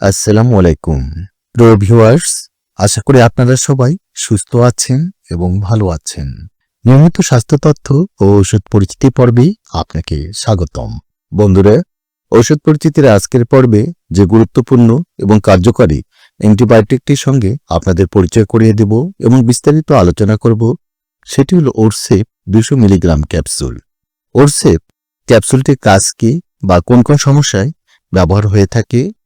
আসসালামু আলাইকুম। প্রিয় ভিউয়ার্স, আশা করি আপনারা সবাই সুস্থ আছেন এবং ভালো আছেন। নিয়মিত স্বাস্থ্য তথ্য ও ঔষধ পরিচিতি পর্বে আপনাকে স্বাগতম। বন্ধুরা, ঔষধ পরিচিতির আজকের পর্বে যে গুরুত্বপূর্ণ এবং কার্যকরী অ্যান্টিবায়োটিকটির সঙ্গে আপনাদের পরিচয় করিয়ে দেব এবং বিস্তারিত আলোচনা করব, সেটি হল ওরসেপ দুশো মিলিগ্রাম ক্যাপসুল। ওরসেপ ক্যাপসুলটির কাজ কি বা কোন কোন সমস্যায় ব্যবহার হয়ে থাকে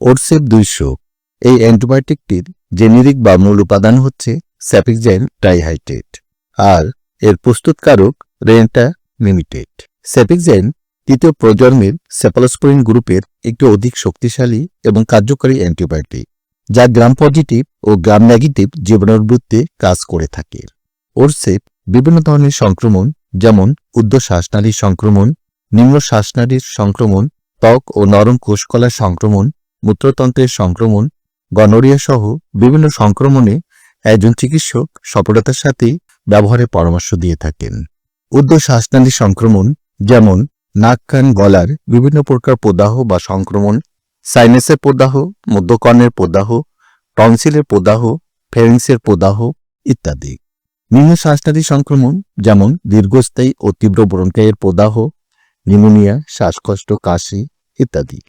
ওরসেপ দুইশো। এই অ্যান্টিবায়োটিকটির জেনেরিক বা মূল উপাদান হচ্ছে স্যাপিকজাইন ট্রাইহাইড্রেট আর এর প্রস্তুতকারক রেন্টা লিমিটেড স্যাপিকজাইন তৃতীয় প্রজন্মের সেপালোস্পোরিন গ্রুপের একটি অধিক শক্তিশালী এবং কার্যকরী অ্যান্টিবায়োটিক, যা গ্রাম পজিটিভ ও গ্রাম নেগেটিভ জীবাণুর কাজ করে থাকে। ওরসেপ বিভিন্ন ধরনের সংক্রমণ, যেমন উদ্ধ শ্বাসনালীর সংক্রমণ, নিম্ন শ্বাসনালীর সংক্রমণ, ত্বক ও নরম কোষকলার সংক্রমণ মূত্রতন্ত্রের সংক্রমণ, গনোরিয়া সহ বিভিন্ন সংক্রমণে একজন চিকিৎসক সফলতার সাথে ব্যবহারের পরামর্শ দিয়ে থাকেন। উদ্ধ শ্বাসনালী সংক্রমণ যেমন নাক, কান, গলার বিভিন্ন প্রকার প্রদাহ বা সংক্রমণ, সাইনাসের প্রদাহ, মধ্যকর্ণের প্রদাহ, টনসিলের প্রদাহ ফেরিংসের প্রদাহ ইত্যাদি। নিম্ন শ্বাসনালী সংক্রমণ যেমন দীর্ঘস্থায়ী ও তীব্র ব্রঙ্কাইয়ের প্রদাহ নিউমোনিয়া শ্বাসকষ্ট, কাশি ইত্যাদি।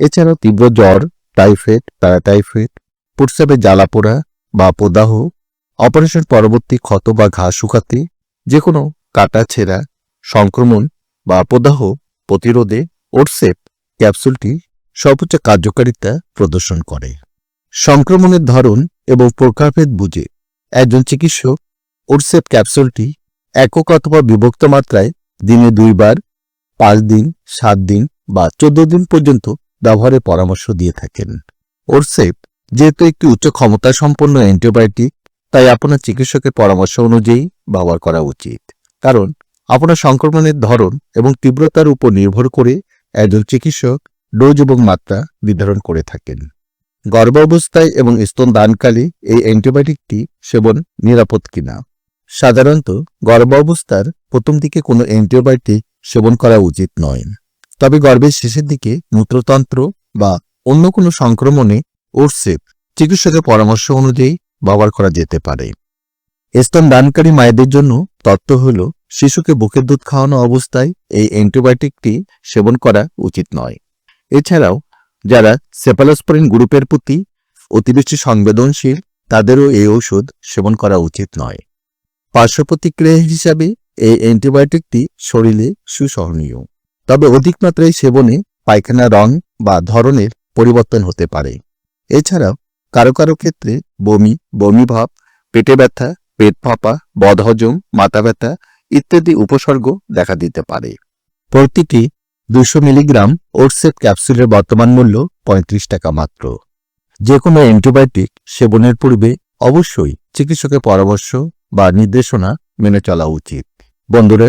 এছাড়াও তীব্র জ্বর, টাইফয়েড প্যারাটাইফয়েড প্রস্রাবে জ্বালাপোড়া বা প্রদাহ অপারেশন পরবর্তী ক্ষত বা ঘা শুকাতে যে কোনো কাটা ছেঁড়া, সংক্রমণ বা প্রদাহ প্রতিরোধে ওরসেপ ক্যাপসুলটি সর্বোচ্চ কার্যকারিতা প্রদর্শন করে। সংক্রমণের ধরন এবং প্রকারভেদ বুঝে একজন চিকিৎসক ওরসেপ ক্যাপসুলটি একক অথবা বিভক্ত মাত্রায় দিনে দুইবার, পাঁচ দিন, সাত দিন বা চোদ্দ দিন পর্যন্ত ব্যবহারের পরামর্শ দিয়ে থাকেন। ওরসেপ যেহেতু একটি উচ্চ ক্ষমতা সম্পন্ন অ্যান্টিবায়োটিক, তাই আপনার চিকিৎসকের পরামর্শ অনুযায়ী ব্যবহার করা উচিত। কারণ, আপনার সংক্রমণের ধরন এবং তীব্রতার উপর নির্ভর করে একজন চিকিৎসক ডোজ এবং মাত্রা নির্ধারণ করে থাকেন। গর্ভাবস্থায় এবং স্তন দানকালে এই অ্যান্টিবায়োটিকটি সেবন নিরাপদ কিনা? সাধারণত, গর্ভাবস্থার প্রথম দিকে কোনো অ্যান্টিবায়োটিক সেবন করা উচিত নয়। তবে গর্ভের শেষের দিকে মূত্রতন্ত্র বা অন্য কোনো সংক্রমণে ওরসেপ চিকিৎসকের পরামর্শ অনুযায়ী ব্যবহার করা যেতে পারে। স্তন দানকারী মায়েদের জন্য তত্ত্ব হল, শিশুকে বুকের দুধ খাওয়ানো অবস্থায় এই অ্যান্টিবায়োটিকটি সেবন করা উচিত নয়। এছাড়াও, যারা সেপালোস্পরিন গ্রুপের প্রতি অতিবেশি সংবেদনশীল, তাদেরও এই ঔষধ সেবন করা উচিত নয়। পার্শ্ব প্রতিক্রিয়া হিসাবে এই অ্যান্টিবায়োটিকটি শরীরে সুসহনীয়। তবে অধিক মাত্রায় সেবনে পায়খানা রং বা ধরনের পরিবর্তন হতে পারে। এছাড়াও কারও কারও ক্ষেত্রে বমি বমি ভাব, পেটে ব্যথা, পেট ফাঁপা, বদহজম, মাথা ব্যথা ইত্যাদি উপসর্গ দেখা দিতে পারে। প্রতিটি দুশো মিলিগ্রাম ওরসেপ ক্যাপসুলের বর্তমান মূল্য পঁয়ত্রিশ টাকা মাত্র। যে কোনো অ্যান্টিবায়োটিক সেবনের পূর্বে অবশ্যই চিকিৎসকের পরামর্শ বা নির্দেশনা মেনে চলা উচিত। বন্ধুরা